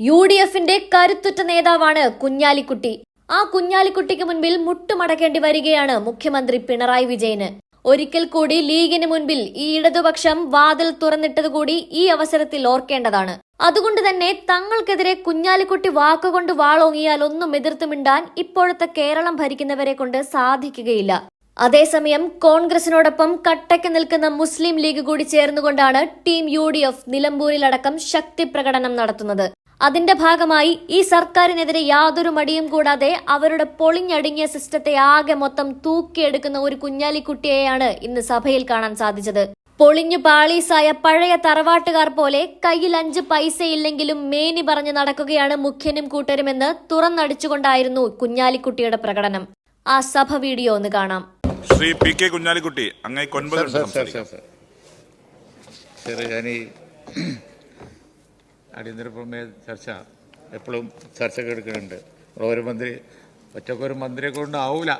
U D എഫിന്റെ കരുത്തുറ്റ നേതാവാണ് കുഞ്ഞാലിക്കുട്ടി. ആ കുഞ്ഞാലിക്കുട്ടിക്ക് മുൻപിൽ മുട്ടുമടക്കേണ്ടി വരികയാണ് മുഖ്യമന്ത്രി പിണറായി വിജയന്. ഒരിക്കൽ കൂടി ലീഗിന് മുൻപിൽ ഈ ഇടതുപക്ഷം വാതിൽ തുറന്നിട്ടതുകൂടി ഈ അവസരത്തിൽ ഓർക്കേണ്ടതാണ്. അതുകൊണ്ട് തന്നെ തങ്ങൾക്കെതിരെ കുഞ്ഞാലിക്കുട്ടി വാക്കുകൊണ്ട് വാളോങ്ങിയാൽ ഒന്നും എതിർത്തുമിണ്ടാൻ ഇപ്പോഴത്തെ കേരളം ഭരിക്കുന്നവരെ കൊണ്ട് സാധിക്കുകയില്ല. അതേസമയം കോൺഗ്രസിനോടൊപ്പം കട്ടയ്ക്ക് നിൽക്കുന്ന മുസ്ലിം ലീഗ് കൂടി ചേർന്നുകൊണ്ടാണ് ടീം യു ഡി എഫ് നിലമ്പൂരിലടക്കം ശക്തി പ്രകടനം നടത്തുന്നത്. അതിന്റെ ഭാഗമായി ഈ സർക്കാരിനെതിരെ യാതൊരു മടിയും കൂടാതെ അവരുടെ പൊളിഞ്ഞടുങ്ങിയ സിസ്റ്റത്തെ ആകെ മൊത്തം തൂക്കിയെടുക്കുന്ന ഒരു കുഞ്ഞാലിക്കുട്ടിയെയാണ് ഇന്ന് സഭയിൽ കാണാൻ സാധിച്ചത്. പൊളിഞ്ഞു പാളീസായ പഴയ തറവാട്ടുകാർ പോലെ കയ്യിൽ അഞ്ച് പൈസയില്ലെങ്കിലും മേനി പറഞ്ഞു നടക്കുകയാണ് മുഖ്യനും കൂട്ടരുമെന്ന് തുറന്നടിച്ചുകൊണ്ടായിരുന്നു കുഞ്ഞാലിക്കുട്ടിയുടെ പ്രകടനം. ആ സഭ വീഡിയോ ഒന്ന് കാണാം. ശ്രീ പി കെ കുഞ്ഞാലിക്കുട്ടി അങ്ങേക്ക് അടിയന്തര പ്രമേയ ചർച്ച എപ്പോഴും ചർച്ചയ്ക്ക് എടുക്കുന്നുണ്ട്. ഒരു മന്ത്രി ഒറ്റക്കൊരു മന്ത്രിയെ കൊണ്ട് ആവൂല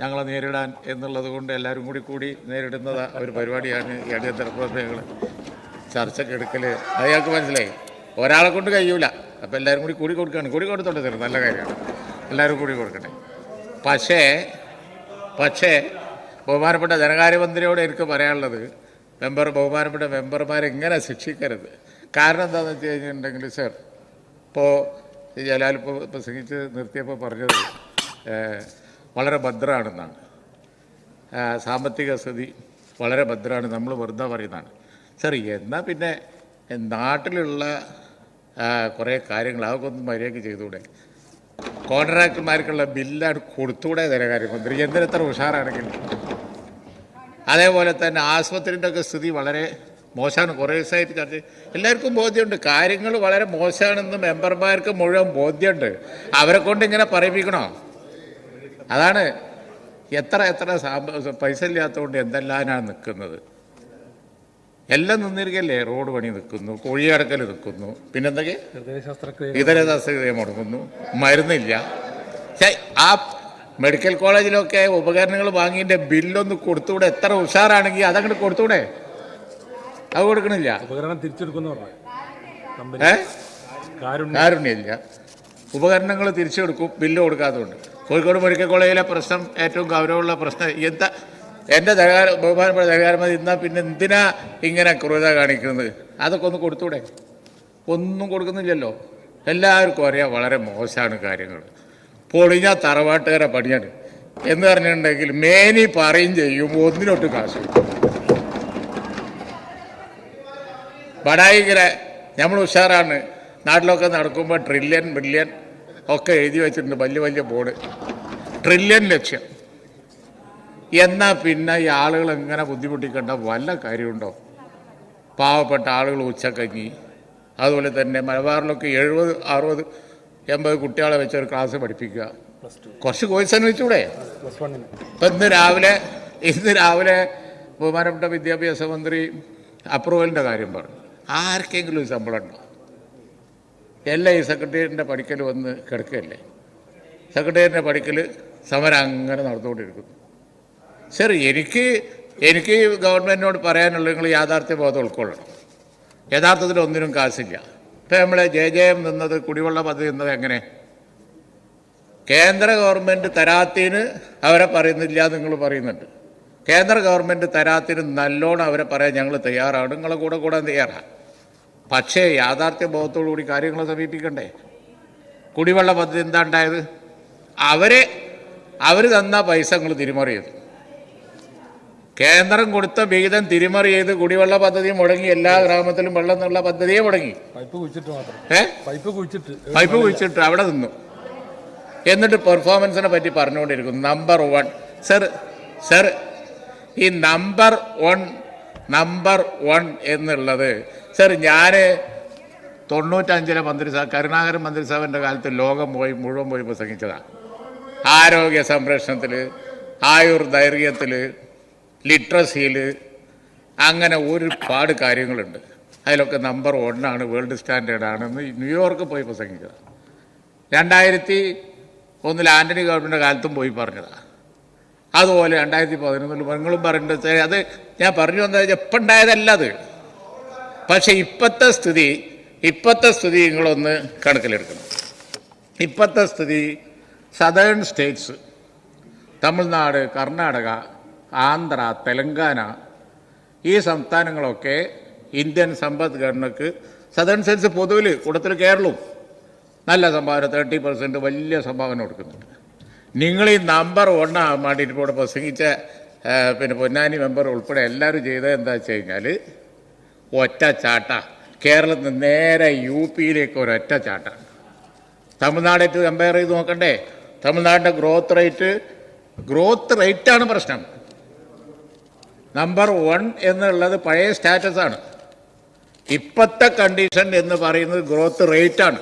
ഞങ്ങളെ നേരിടാൻ എന്നുള്ളത് കൊണ്ട് എല്ലാവരും കൂടി കൂടി നേരിടുന്നത് ഒരു പരിപാടിയാണ് ഈ അടിയന്തര പ്രമേയങ്ങൾ ചർച്ചയ്ക്ക് എടുക്കൽ അയാൾക്ക് മനസ്സിലായി. ഒരാളെ കൊണ്ട് കഴിയൂല. അപ്പോൾ എല്ലാവരും കൂടി കൂടി കൊടുക്കുകയാണ് കൂടി കൊടുത്തോട്ടെ തരും. നല്ല കാര്യമാണ്. എല്ലാവരും കൂടി കൊടുക്കട്ടെ. പക്ഷേ പക്ഷേ ബഹുമാനപ്പെട്ട ധനകാര്യമന്ത്രിയോട് എനിക്ക് പറയാനുള്ളത് മെമ്പർ ബഹുമാനപ്പെട്ട മെമ്പർമാരെ ഇങ്ങനെ ശിക്ഷിക്കരുത്? കാരണം എന്താണെന്ന് വെച്ച് കഴിഞ്ഞിട്ടുണ്ടെങ്കിൽ സർ ഇപ്പോൾ ജലാൽ ഇപ്പോൾ പ്രസംഗിച്ച് നിർത്തിയപ്പോൾ പറഞ്ഞത് വളരെ ഭദ്രമാണെന്നാണ് സാമ്പത്തിക സ്ഥിതി വളരെ ഭദ്രമാണ് നമ്മൾ വെറുതെ പറയുന്നതാണ്. സർ എന്നാൽ പിന്നെ നാട്ടിലുള്ള കുറേ കാര്യങ്ങൾ അതൊക്കെ ഒന്ന് മര്യാദയ്ക്ക് ചെയ്തുകൂടെ? കോൺട്രാക്ടർമാർക്കുള്ള ബില്ലാണ് കൊടുത്തൂടെ ധനകാര്യമന്ത്രി എന്തിനെത്ര ഉഷാറാണെങ്കിൽ? അതേപോലെ തന്നെ ആശുപത്രിന്റെ ഒക്കെ സ്ഥിതി വളരെ മോശമാണ്. കുറേ ദിവസമായിട്ട് ചർച്ച എല്ലാവർക്കും ബോധ്യമുണ്ട്. കാര്യങ്ങൾ വളരെ മോശമാണെന്ന് മെമ്പർമാർക്ക് മുഴുവൻ ബോധ്യമുണ്ട്. അവരെ കൊണ്ട് ഇങ്ങനെ പറയിപ്പിക്കണോ? അതാണ് എത്ര എത്ര പൈസ ഇല്ലാത്തതുകൊണ്ട് എന്തെല്ലാമാണ് നിൽക്കുന്നത്? എല്ലാം നിന്നിരിക്കല്ലേ? റോഡ് പണി നിൽക്കുന്നു കുഴിയടക്കൽ നിൽക്കുന്നു. പിന്നെന്തൊക്കെ? തസ്തിക മുടങ്ങുന്നു. മരുന്നില്ല. ആ മെഡിക്കൽ കോളേജിലൊക്കെ ഉപകരണങ്ങൾ വാങ്ങിയതിന്റെ ബില്ലൊന്ന് കൊടുത്തൂടെ എത്ര ഉഷാറാണെങ്കിൽ അതങ്ങോട്ട് കൊടുത്തൂടെ അത് കൊടുക്കണില്ല. ഉപകരണം തിരിച്ചെടുക്കുന്ന കാരുണ്യല്ല കാരുണ്യമില്ല. ഉപകരണങ്ങൾ തിരിച്ചെടുക്കും ബില്ല് കൊടുക്കാത്തതുകൊണ്ട്. കോഴിക്കോട് മെഡിക്കൽ കോളേജിലെ പ്രശ്നം ഏറ്റവും ഗൗരവമുള്ള പ്രശ്നം എന്താ? എന്റെ ധനകാര ബഹുമാനപ്പെട്ട ധനകാരമതി ഇന്നാ പിന്നെ എന്തിനാ ഇങ്ങനെ ക്രൂരത കാണിക്കുന്നത്? അതൊക്കെ ഒന്ന് കൊടുത്തൂടെ ഒന്നും കൊടുക്കുന്നില്ലല്ലോ. എല്ലാവർക്കും അറിയാം വളരെ മോശമാണ് കാര്യങ്ങൾ. പൊളിഞ്ഞ തറവാട്ടുകാരെ പണിയാണ്. എന്ന് പറഞ്ഞിട്ടുണ്ടെങ്കിൽ മേനി പറയും ചെയ്യും ഒന്നിനൊട്ട് കാശ് കിട്ടും. ബടായിക്കര നമ്മൾ ഉഷാറാണ്. നാട്ടിലൊക്കെ നടക്കുമ്പോൾ ട്രില്യൺ ബില്യൺ ഒക്കെ എഴുതി വെച്ചിട്ടുണ്ട് വലിയ വലിയ ബോർഡ് ട്രില്യൺ ലക്ഷ്യം. എന്നാൽ പിന്നെ ഈ ആളുകൾ എങ്ങനെ ബുദ്ധിമുട്ടിക്കേണ്ട വല്ല കാര്യമുണ്ടോ? പാവപ്പെട്ട ആളുകൾ ഉച്ചക്കഞ്ഞി. അതുപോലെ തന്നെ മലബാറിലൊക്കെ എഴുപത് അറുപത് എൺപത് കുട്ടികളെ വെച്ച് ഒരു ക്ലാസ് പഠിപ്പിക്കുക. കുറച്ച് കോഴ്സ് വണ്ണിന് ഇപ്പം ഇന്ന് രാവിലെ ഇന്ന് രാവിലെ ബഹുമാനപ്പെട്ട വിദ്യാഭ്യാസ മന്ത്രി അപ്രൂവലിന്റെ കാര്യം പറഞ്ഞു. ആർക്കെങ്കിലും ശമ്പളം ഉണ്ടോ എല്ലാം ഈ സെക്രട്ടേറിയറ്റിന്റെ പഠിക്കൽ വന്ന് കിടക്കുകയല്ലേ സെക്രട്ടേറിയറ്റിന്റെ പഠിക്കൽ സമരം അങ്ങനെ നടന്നുകൊണ്ടിരിക്കുന്നു. സർ എനിക്ക് എനിക്ക് ഗവൺമെന്റിനോട് പറയാനുള്ള നിങ്ങൾ യാഥാർത്ഥ്യ ബോധം ഉൾക്കൊള്ളണം. യഥാർത്ഥത്തിൽ ഒന്നിനും കാശില്ല. ഇപ്പം നമ്മൾ ജെ ജെ എം നിന്നത് കുടിവെള്ള പദ്ധതി നിന്നത് എങ്ങനെ? കേന്ദ്ര ഗവൺമെന്റ് തരാത്തിന് അവരെ പറയുന്നില്ല നിങ്ങൾ പറയുന്നുണ്ട്. കേന്ദ്ര ഗവൺമെന്റ് തരാത്തിന് നല്ലോണം അവരെ പറയാൻ ഞങ്ങൾ തയ്യാറാണ്. നിങ്ങളെ കൂടെ കൂടാൻ തയ്യാറാണ് പക്ഷേ യാഥാർത്ഥ്യ ബോധത്തോടു കൂടി കാര്യങ്ങൾ സമീപിക്കണ്ടേ? കുടിവെള്ള പദ്ധതി എന്താ ഉണ്ടായത്? അവരെ അവർ തന്ന പൈസ നിങ്ങൾ തിരിമറി ചെയ്തു കേന്ദ്രം കൊടുത്ത വിഹിതം തിരിമറി ചെയ്ത് കുടിവെള്ള പദ്ധതി മുടങ്ങി എല്ലാ ഗ്രാമത്തിലും വെള്ളം എന്നുള്ള പദ്ധതിയെ മുടങ്ങി. പൈപ്പ് കുഴിച്ചിട്ട് പൈപ്പ് അവിടെ നിന്നു. എന്നിട്ട് പെർഫോമൻസിനെ പറ്റി പറഞ്ഞുകൊണ്ടിരിക്കുന്നു. Number one. സർ സർ ഈ നമ്പർ വൺ നമ്പർ വൺ എന്നുള്ളത് സർ ഞാൻ തൊണ്ണൂറ്റഞ്ചിലെ മന്ത്രിസഭ കരുണാകരൻ മന്ത്രിസഭന്റെ കാലത്ത് ലോകം പോയി മുഴുവൻ പോയി പ്രസംഗിച്ചതാണ് ആരോഗ്യ സംരക്ഷണത്തിൽ ആയുർ ദൈർഘ്യത്തിൽ ലിറ്ററസിയിൽ അങ്ങനെ ഒരുപാട് കാര്യങ്ങളുണ്ട്. അതിലൊക്കെ നമ്പർ വണ്ണാണ് വേൾഡ് സ്റ്റാൻഡേർഡ് ആണെന്ന് ന്യൂയോർക്ക് പോയി പ്രസംഗിച്ചതാണ് രണ്ടായിരത്തി ഒന്നിൽ ആന്റണി ഗവൺമെന്റ് കാലത്തും പോയി പറഞ്ഞതാണ് അതുപോലെ രണ്ടായിരത്തി പതിനൊന്നിൽ നിങ്ങളും പറഞ്ഞിട്ട് അത് ഞാൻ പറഞ്ഞു വന്നത് എപ്പോൾ ഉണ്ടായതല്ല അത്. പക്ഷേ ഇപ്പോഴത്തെ സ്ഥിതി ഇപ്പോഴത്തെ സ്ഥിതി നിങ്ങളൊന്ന് കണക്കിലെടുക്കണം. ഇപ്പോഴത്തെ സ്ഥിതി സദേൺ സ്റ്റേറ്റ്സ് തമിഴ്നാട് കർണാടക ആന്ധ്ര തെലങ്കാന ഈ സംസ്ഥാനങ്ങളൊക്കെ ഇന്ത്യൻ സമ്പദ്ഘടനക്ക് സദേൺ സ്റ്റേറ്റ്സ് പൊതുവിൽ കൂടുതൽ കേരളവും നല്ല സംഭാവന തേർട്ടി പെർസെന്റ് വലിയ സംഭാവന കൊടുക്കുന്നുണ്ട്. നിങ്ങൾ ഈ നമ്പർ ഒന്നാകാൻ വേണ്ടിയിട്ട് ഇവിടെ പ്രസംഗിച്ച പിന്നെ പൊന്നാനി മെമ്പർ ഉൾപ്പെടെ എല്ലാവരും ചെയ്തത് എന്താ വെച്ച് കഴിഞ്ഞാൽ ഒറ്റ ചാട്ട കേരളത്തിൽ നിന്ന് നേരെ യു പിയിലേക്ക് ഒരൊറ്റ തമിഴ്നാട് തമിഴ്നാടായിട്ട് കമ്പയർ ചെയ്ത് നോക്കണ്ടേ? തമിഴ്നാടിന്റെ ഗ്രോത്ത് റേറ്റ് ഗ്രോത്ത് റേറ്റാണ് പ്രശ്നം. നമ്പർ വൺ എന്നുള്ളത് പഴയ സ്റ്റാറ്റസ് ആണ്. ഇപ്പോഴത്തെ കണ്ടീഷൻ എന്ന് പറയുന്നത് ഗ്രോത്ത് റേറ്റാണ്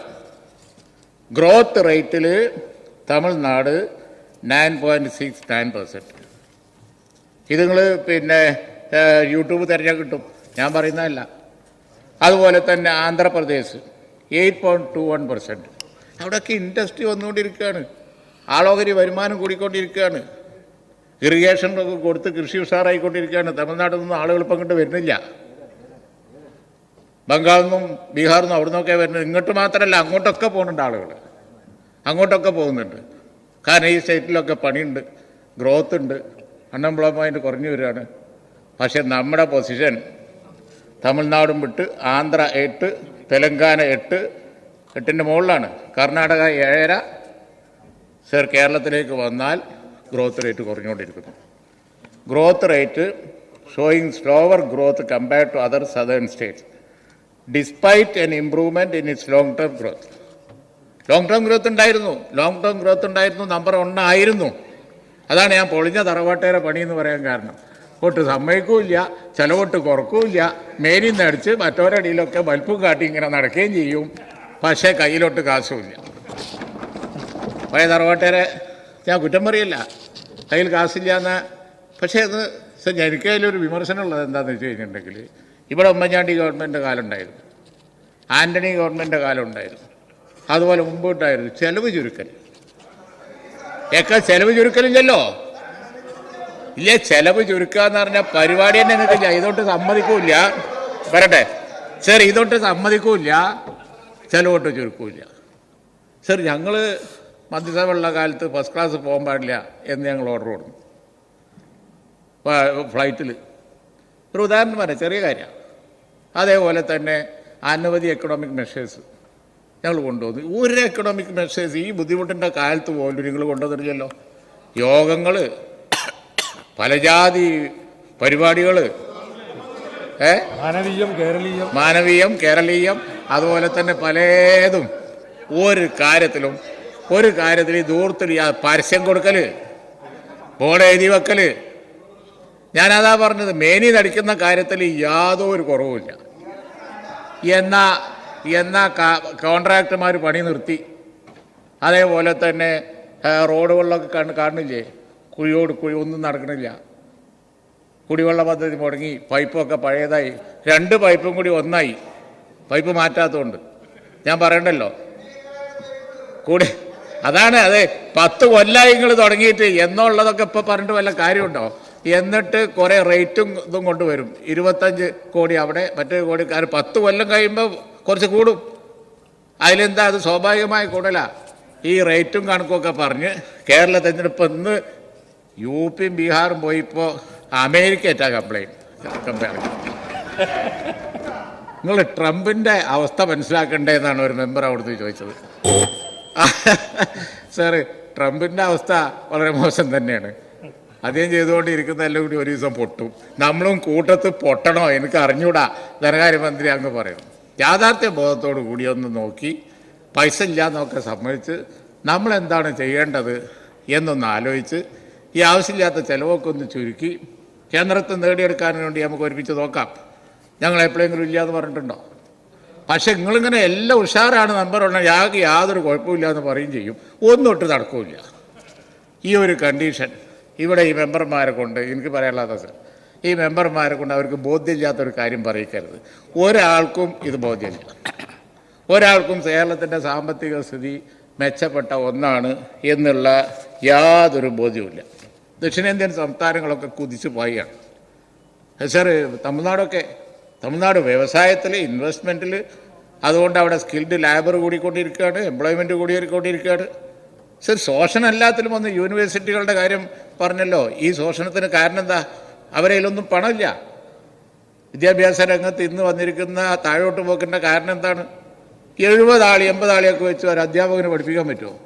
ഗ്രോത്ത് റേറ്റിൽ Tamil Nadu nine point six nine percent ഇത് നിങ്ങൾ പിന്നെ യൂട്യൂബ് തിരഞ്ഞാൽ കിട്ടും. ഞാൻ പറയുന്നതല്ല. അതുപോലെ തന്നെ Andhra Pradesh eight point two one percent അവിടെയൊക്കെ ഇൻഡസ്ട്രി വന്നുകൊണ്ടിരിക്കുകയാണ്. ആളോഹരി വരുമാനം കൂടിക്കൊണ്ടിരിക്കുകയാണ്. ഇറിഗേഷൻ കൊടുത്ത് കൃഷി ഉഷാറായിക്കൊണ്ടിരിക്കുകയാണ്. തമിഴ്നാട്ടിൽ നിന്നും ആളുകൾ ഇപ്പം ഇങ്ങോട്ട് വരുന്നില്ല. ബംഗാളിൽ നിന്നും ബീഹാറിൽ നിന്നും അവിടെ നിന്നൊക്കെ വരുന്നത് ഇങ്ങോട്ട് മാത്രമല്ല അങ്ങോട്ടൊക്കെ പോകുന്നുണ്ട് ആളുകൾ. അങ്ങോട്ടൊക്കെ പോകുന്നുണ്ട്. കാരണം ഈ സ്റ്റേറ്റിലൊക്കെ പണിയുണ്ട് ഗ്രോത്ത് ഉണ്ട് അൺഎംപ്ലോയ്മെന്റ് കുറഞ്ഞു വരികയാണ്. പക്ഷെ നമ്മുടെ പൊസിഷൻ തമിഴ്നാടും വിട്ട് ആന്ധ്ര എട്ട് തെലങ്കാന എട്ട് എട്ടിന്റെ മുകളിലാണ്. കർണാടക ഏഴര സർ കേരളത്തിലേക്ക് വന്നാൽ growth rate കുറഞ്ഞുകൊണ്ടിരിക്കുന്നു. Growth rate showing slower growth compared to other southern states despite an improvement in its long term growth long term growth ഉണ്ടായിരുന്നു. ലോങ് ടേം ഗ്രോത്ത് ഉണ്ടായിരുന്നു നമ്പർ ഒന്നായിരുന്നു അതാണ് ഞാൻ പൊളിഞ്ഞ തറവാട്ടേരെ പണി എന്ന് പറയാൻ കാരണം. ഒട്ട് സമ്മതിക്കൂല്ല ചിലവൊട്ട് കുറക്കൂല്ല. മേരി നടിച്ച് മറ്റോരടിയിലൊക്കെ ബൽപ്പും കാട്ടി ഇങ്ങനെ നടക്കുകയും ചെയ്യും. പക്ഷേ കയ്യിലോട്ട് കാശുമില്ല. പഴയ തറവാട്ടേരെ ഞാൻ കുറ്റം പറയില്ല. കയ്യിൽ കാശില്ല എന്ന് പക്ഷേ അത് എനിക്ക് അതിലൊരു വിമർശനമുള്ളത് എന്താണെന്ന് വെച്ച് കഴിഞ്ഞിട്ടുണ്ടെങ്കിൽ ഇവിടെ ഉമ്മൻചാണ്ടി ഗവൺമെന്റ് കാലം ഉണ്ടായിരുന്നു ആന്റണി ഗവൺമെന്റ് കാലം ഉണ്ടായിരുന്നു അതുപോലെ മുമ്പോട്ടായിരുന്നു ചെലവ് ചുരുക്കൽ. ഒക്കെ ചെലവ് ചുരുക്കലില്ലല്ലോ. ഇല്ലേ? ചെലവ് ചുരുക്കുക എന്ന് പറഞ്ഞാൽ പരിപാടി തന്നെ നിൽക്കില്ല ഇതോട്ട് സമ്മതിക്കൂല വരട്ടെ. സർ ഇതോട്ട് സമ്മതിക്കൂല ചെലവോട്ട് ചുരുക്കൂല സർ ഞങ്ങൾ മന്ത്രിസഭയുള്ള കാലത്ത് ഫസ്റ്റ് ക്ലാസ് പോകാൻ പാടില്ല എന്ന് ഞങ്ങൾ ഓർഡർ കൊടുക്കും ഫ്ലൈറ്റിൽ ഒരു ഉദാഹരണം പറയാം ചെറിയ കാര്യമാണ് അതേപോലെ തന്നെ അനവധി എക്കണോമിക് മെഷേഴ്സ് ഞങ്ങൾ കൊണ്ടുവന്നു. ഒരു എക്കണോമിക് മെഷേഴ്സ് ഈ ബുദ്ധിമുട്ടിന്റെ കാലത്ത് പോലും നിങ്ങൾ കൊണ്ടുവന്നിട്ടില്ലല്ലോ. യോഗങ്ങൾ പലജാതി പരിപാടികൾ. ഏ? മാനവീയം കേരളീയം. മാനവീയം കേരളീയം അതുപോലെ തന്നെ പലതും. ഒരു കാര്യത്തിലും ഒരു കാര്യത്തിൽ ഈ ദൂരത്തിൽ പരസ്യം കൊടുക്കൽ ബോർഡ് എഴുതി വെക്കൽ ഞാനതാ പറഞ്ഞത് മേനി നടിക്കുന്ന കാര്യത്തിൽ യാതൊരു കുറവുമില്ല. എന്നാ എന്നാ കോൺട്രാക്ടർമാർ പണി നിർത്തി. അതേപോലെ തന്നെ റോഡുകളിലൊക്കെ കണ്ണ് കാണുന്നില്ലേ? കുഴിയോട് കുഴി ഒന്നും നടക്കണില്ല. കുടിവെള്ള പദ്ധതി മുടങ്ങി പൈപ്പൊക്കെ പഴയതായി. രണ്ട് പൈപ്പും കൂടി ഒന്നായി. പൈപ്പ് മാറ്റാത്തതുകൊണ്ട്. ഞാൻ പറയണ്ടല്ലോ? കൂടി അതാണ് അതെ പത്ത് കൊല്ലായി നിങ്ങൾ തുടങ്ങിയിട്ട് എന്നുള്ളതൊക്കെ ഇപ്പം പറഞ്ഞിട്ട് വല്ല കാര്യമുണ്ടോ? എന്നിട്ട് കുറേ റേറ്റും ഇതും കൊണ്ടുവരും. ഇരുപത്തഞ്ച് കോടി അവിടെ മറ്റേ കോടി കാരണം പത്ത് കൊല്ലം കഴിയുമ്പോൾ കുറച്ച് കൂടും. അതിലെന്താ അത് സ്വാഭാവികമായി കൂടല. ഈ റേറ്റും കണക്കുമൊക്കെ പറഞ്ഞ് കേരള തെരഞ്ഞെടുപ്പ് ഇന്ന് യു പിയും ബീഹാറും പോയി ഇപ്പോൾ അമേരിക്ക ഏറ്റാ കംപ്ലൈന്റ് കമ്പയർ നിങ്ങൾ ട്രംപിന്റെ അവസ്ഥ മനസ്സിലാക്കണ്ടേ എന്നാണ് ഒരു മെമ്പർ അവിടുന്ന് ചോദിച്ചത്. സാറ് ട്രംപിന്റെ അവസ്ഥ വളരെ മോശം തന്നെയാണ്. അദ്ദേഹം ചെയ്തുകൊണ്ടിരിക്കുന്നതെല്ലാം കൂടി ഒരു ദിവസം പൊട്ടും. നമ്മളും കൂട്ടത്ത് പൊട്ടണോ? എനിക്ക് അറിഞ്ഞൂടാ. ധനകാര്യമന്ത്രി അങ്ങ് പറയണം യാഥാർത്ഥ്യ ബോധത്തോടു കൂടി ഒന്ന് നോക്കി പൈസ ഇല്ലാന്നൊക്കെ സമ്മതിച്ച് നമ്മളെന്താണ് ചെയ്യേണ്ടത് എന്നൊന്ന് ആലോചിച്ച് ഈ ആവശ്യമില്ലാത്ത ചിലവൊക്കെ ഒന്ന് ചുരുക്കി കേന്ദ്രത്തിൽ നേടിയെടുക്കാൻ വേണ്ടി നമുക്ക് ഒരുമിച്ച് നോക്കാം. ഞങ്ങൾ എപ്പോഴെങ്കിലും ഇല്ല എന്ന് പറഞ്ഞിട്ടുണ്ടോ? പക്ഷെ നിങ്ങളിങ്ങനെ എല്ലാം ഉഷാറാണ് നമ്പർ ഉള്ള ഞങ്ങൾക്ക് യാതൊരു കുഴപ്പമില്ല എന്ന് പറയും ചെയ്യും. ഒന്നൊട്ട് നടക്കില്ല. ഈ ഒരു കണ്ടീഷൻ ഇവിടെ ഈ മെമ്പർമാരെ കൊണ്ട് എനിക്ക് പറയാനുള്ളത് സർ ഈ മെമ്പർമാരെ കൊണ്ട് അവർക്ക് ബോധ്യമില്ലാത്തൊരു കാര്യം പറയിക്കരുത്. ഒരാൾക്കും ഇത് ബോധ്യമില്ല. ഒരാൾക്കും കേരളത്തിന്റെ സാമ്പത്തിക സ്ഥിതി മെച്ചപ്പെട്ട ഒന്നാണ് എന്നുള്ള യാതൊരു ബോധ്യവുമില്ല. ദക്ഷിണേന്ത്യൻ സംസ്ഥാനങ്ങളൊക്കെ കുതിച്ചു പോയാണ് സാർ തമിഴ്നാടൊക്കെ തമിഴ്നാട് വ്യവസായത്തിൽ ഇൻവെസ്റ്റ്മെന്റിൽ അതുകൊണ്ട് അവിടെ സ്കിൽഡ് ലേബർ കൂടിക്കൊണ്ടിരിക്കുകയാണ് എംപ്ലോയ്മെന്റ് കൂടിക്കൊണ്ടിരിക്കുകയാണ്. സർ ശോഷണം എല്ലാത്തിലും ഒന്ന് യൂണിവേഴ്സിറ്റികളുടെ കാര്യം പറഞ്ഞല്ലോ. ഈ ശോഷണത്തിന് കാരണം എന്താ? അവരതിലൊന്നും പണമില്ല. വിദ്യാഭ്യാസ രംഗത്ത് ഇന്ന് വന്നിരിക്കുന്ന താഴോട്ട് പോക്കിന്റെ കാരണം എന്താണ്? എഴുപതാളി എൺപതാളിയൊക്കെ വെച്ച് ഒരു അധ്യാപകന് പഠിപ്പിക്കാൻ പറ്റുമോ?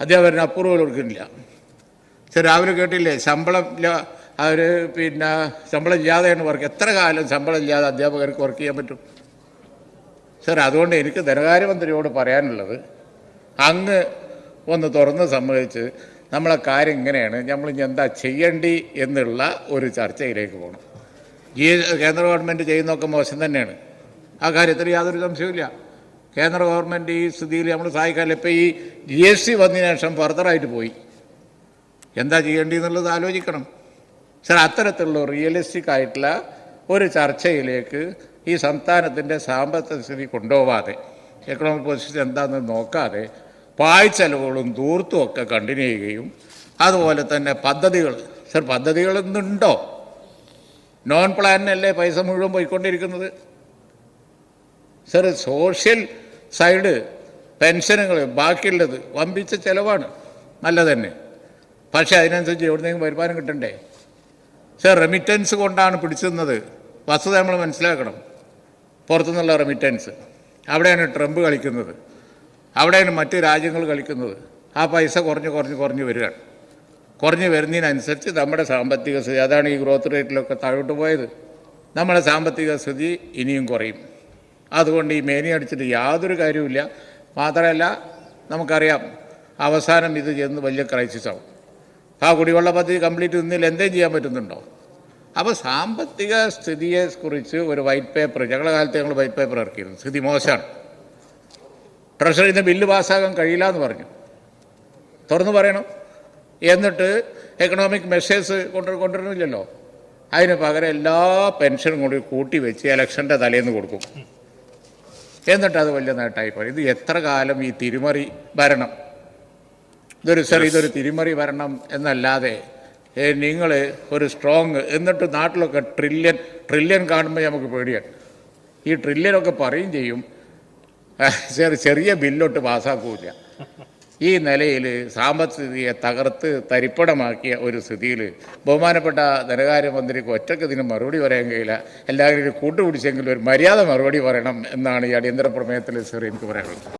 അധ്യാപകന് അപ്രൂവൽ കൊടുക്കുന്നില്ല. സർ രാവിലെ കേട്ടില്ലേ ശമ്പളം അവർ പിന്നെ ശമ്പളം ഇല്ലാതെയാണ് വർക്ക് എത്ര കാലം ശമ്പളം ഇല്ലാതെ അധ്യാപകർക്ക് വർക്ക് ചെയ്യാൻ പറ്റും? സർ അതുകൊണ്ട് എനിക്ക് ധനകാര്യമന്ത്രിയോട് പറയാനുള്ളത് അങ്ങ് ഒന്ന് തുറന്ന് സമ്മതിച്ച് നമ്മളെ കാര്യം ഇങ്ങനെയാണ് നമ്മൾ ഇനി എന്താ ചെയ്യേണ്ടി എന്നുള്ള ഒരു ചർച്ചയിലേക്ക് പോകണം ഈ കേന്ദ്ര ഗവൺമെന്റ് ചെയ്യുന്നതൊക്കെ മോശം തന്നെയാണ്. ആ കാര്യത്തിൽ യാതൊരു സംശയവുമില്ല. കേന്ദ്ര ഗവൺമെന്റ് ഈ സ്ഥിതിയിൽ നമ്മൾ സഹായിക്കാൻ ഇപ്പോൾ ഈ ജി എസ് ടി വന്നതിന് ശേഷം ഫർദറായിട്ട് പോയി. എന്താ ചെയ്യേണ്ടി എന്നുള്ളത് ആലോചിക്കണം. സർ അത്തരത്തിലുള്ള റിയലിസ്റ്റിക് ആയിട്ടുള്ള ഒരു ചർച്ചയിലേക്ക് ഈ സംസ്ഥാനത്തിന്റെ സാമ്പത്തിക സ്ഥിതി കൊണ്ടുപോവാതെ എക്കണോമിക് പൊസിഷൻ എന്താണെന്ന് നോക്കാതെ പാഴ്ചെലവുകളും ദൂർത്തും ഒക്കെ കണ്ടിന്യൂ ചെയ്യുകയും അതുപോലെ തന്നെ പദ്ധതികൾ സർ പദ്ധതികൾ ഇന്നുണ്ടോ? നോൺ പ്ലാനിനല്ലേ പൈസ മുഴുവൻ പോയിക്കൊണ്ടിരിക്കുന്നത്? സർ സോഷ്യൽ സൈഡ് പെൻഷനുകൾ ബാക്കിയുള്ളത് വമ്പിച്ച ചിലവാണ്. നല്ല തന്നെ. പക്ഷേ അതിനനുസരിച്ച് എവിടുന്നെങ്കിലും വരുമാനം കിട്ടണ്ടേ? സർ റെമിറ്റൻസ് കൊണ്ടാണ് പിടിച്ചുന്നത് വസ്തുത നമ്മൾ മനസ്സിലാക്കണം. പുറത്തുനിന്നുള്ള റെമിറ്റൻസ് അവിടെയാണ് ട്രംപ് കളിക്കുന്നത്. അവിടെയാണ് മറ്റ് രാജ്യങ്ങൾ കളിക്കുന്നത്. ആ പൈസ കുറഞ്ഞ് കുറഞ്ഞ് കുറഞ്ഞ് വരികയാണ്. കുറഞ്ഞ് വരുന്നതിനനുസരിച്ച് നമ്മുടെ സാമ്പത്തിക സ്ഥിതി അതാണ് ഈ ഗ്രോത്ത് റേറ്റിലൊക്കെ താഴോട്ട് പോയത്. നമ്മുടെ സാമ്പത്തിക സ്ഥിതി ഇനിയും കുറയും. അതുകൊണ്ട് ഈ മേനി അടിച്ചിട്ട് യാതൊരു കാര്യവുമില്ല. മാത്രമല്ല നമുക്കറിയാം അവസാനം ഇത് ചെന്ന് വലിയ ക്രൈസിസ് ആവും. ആ കുടിവെള്ള പദ്ധതി കംപ്ലീറ്റ് നിന്നിൽ എന്തേം ചെയ്യാൻ പറ്റുന്നുണ്ടോ? അപ്പോൾ സാമ്പത്തിക സ്ഥിതിയെ കുറിച്ച് ഒരു വൈറ്റ് പേപ്പർ ഞങ്ങളുടെ കാലത്ത് ഞങ്ങൾ വൈറ്റ് പേപ്പർ ഇറക്കിയിരുന്നു. സ്ഥിതി മോശമാണ്. ട്രഷറിയിൽ നിന്ന് ബില്ല് പാസ്സാകാൻ കഴിയില്ല എന്ന് പറഞ്ഞു. തുറന്നു പറയണം. എന്നിട്ട് എക്കണോമിക് മെഷേഴ്സ് കൊണ്ടു കൊണ്ടുവരുന്നില്ലല്ലോ. അതിന് പകരം എല്ലാ പെൻഷനും കൂടി കൂട്ടി വെച്ച് ഇലക്ഷന്റെ തലേന്ന് കൊടുക്കും. എന്നിട്ട് അത് വലിയ നേട്ടമായി പറയും ഇത് എത്ര കാലം ഈ തിരുമറി ഭരണം ഇതൊരു സാർ ഇതൊരു തിരിമറി വരണം എന്നല്ലാതെ നിങ്ങൾ ഒരു സ്ട്രോങ് എന്നിട്ട് നാട്ടിലൊക്കെ ട്രില്യൺ ട്രില്യൺ കാണുമ്പോൾ നമുക്ക് പേടിയാണ് ഈ ട്രില്യനൊക്കെ പറയും ചെയ്യും. ചെറിയ ചെറിയ ബില്ലൊട്ട് പാസ്സാക്കൂല ഈ നിലയിൽ സാമ്പത്തികയെ തകർത്ത് തരിപ്പണമാക്കിയ ഒരു സ്ഥിതിയിൽ ബഹുമാനപ്പെട്ട ധനകാര്യമന്ത്രിക്ക് ഒറ്റയ്ക്ക് ഇതിന് മറുപടി പറയാൻ കഴിയില്ല. എല്ലാവരും കൂട്ടുപിടിച്ചെങ്കിലും ഒരു മര്യാദ മറുപടി പറയണം എന്നാണ് ഈ അടിയന്തര പ്രമേയത്തിൽ സാർ എനിക്ക് പറയാനുള്ളത്.